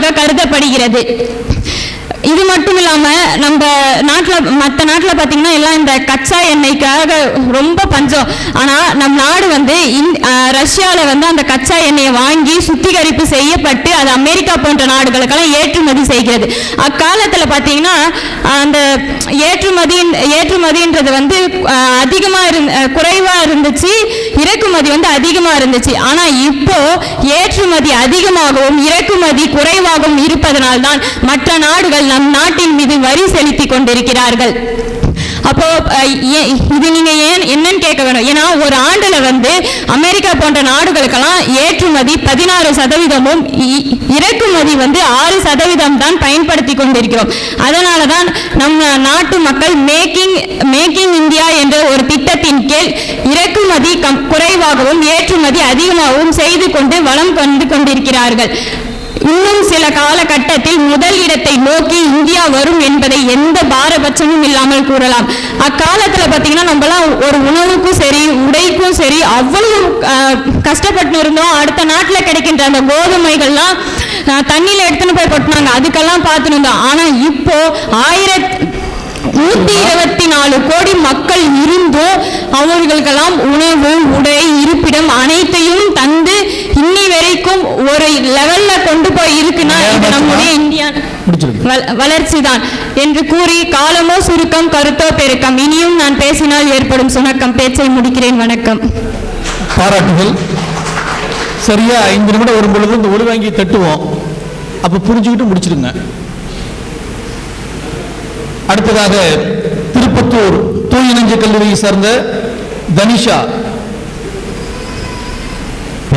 கருதப்படுகிறது. இது மட்டும் இல்லாம நம்ம நாட்டில் மற்ற நாட்டில் பார்த்தீங்கன்னா எல்லாம் இந்த கச்சா எண்ணெய்க்காக ரொம்ப பஞ்சம். ஆனா நம் நாடு வந்து இந்- ரஷ்யாவில் ரஷ்யால வந்து அந்த கச்சா எண்ணெயை வாங்கி சுத்திகரிப்பு செய்யப்பட்டு அது அமெரிக்கா போன்ற நாடுகளுக்கெல்லாம் ஏற்றுமதி செய்கிறது. அக்காலத்தில் பார்த்தீங்கன்னா அந்த ஏற்றுமதி ஏற்றுமதின்றது வந்து அதிகமாக அதிகமா குறைவாக குறைவா இருந்துச்சு இறக்குமதி வந்து அதிகமா இருந்துச்சு. ஆனா இப்போ ஏற்றுமதி அதிகமாகவும் இறக்குமதி குறைவாகவும் இருப்பதனால்தான் மற்ற நாடுகள் நம் நாட்டின் மீது வரி செலுத்தி கொண்டிருக்கிறார்கள். அப்போ இது நீங்க ஏன் என்னன்னு கேட்க வேணும். ஏன்னா ஒரு ஆண்டுல வந்து அமெரிக்கா போன்ற நாடுகளுக்கெல்லாம் ஏற்றுமதி பதினாறு சதவீதமும் இ- இறக்குமதி வந்து ஆறு சதவீதம் தான் பயன்படுத்தி கொண்டிருக்கிறோம். அதனால தான் நம்ம நாட்டு மக்கள் மேக்கிங் மேக்கிங் இந்தியா என்ற ஒரு திட்டத்தின் கீழ் இறக்குமதி கம் குறைவாகவும் ஏற்றுமதி அதிகமாகவும் செய்து கொண்டு வளம் கொண்டு கொண்டிருக்கிறார்கள். இன்னும் சில காலகட்டத்தில் முதல் இடத்தை நோக்கி இந்தியா வரும் என்பதை எந்த பாரபட்சமும் இல்லாமல் கூறலாம். அக்காலத்துல பாத்தீங்கன்னா நம்மலாம் ஒரு உணவுக்கும் சரி உடைக்கும் சரி அவ்வளவு கஷ்டப்பட்டு இருந்தோம் அடுத்த நாட்டுல கிடைக்கின்ற அந்த கோதுமைகள்லாம் தண்ணியில் தண்ணியில எடுத்துன்னு போய் கொட்டினாங்க. அதுக்கெல்லாம் பார்த்துட்டு இருந்தோம் ஆனா இப்போ ஆயிரத்தி நூத்தி இருபத்தி நாலு கோடி மக்கள் இருந்தும் அவர்களுக்கெல்லாம் உணவு உடை இருப்பிடம் அனைத்தையும் தந்து இன்னி வரைக்கும் ஒரு லெவல் கொண்டு போய் இருக்குன்னா இது நம்முடைய இந்தியா முடிச்சிருங்க. வளர்ச்சி தான் என்று கூறி காலமோ சுருக்கம் கருத்தோ பெருக்கம். இனியும் நான் பேசினால் ஏற்படும் சுணக்கம். பேச்சை முடிக்கிறேன். வணக்கம். பாராட்டுகள். சரியா ஐந்து நிமிடம் வரும் பொழுது இந்த ஒளிவாங்கி தட்டுவோம். அப்ப புரிஞ்சுக்கிட்டு முடிச்சிடுங்க. அடுத்ததாக திருப்பத்தூர் தூய நெஞ்ச கல்லூரியை சார்ந்த தனிஷா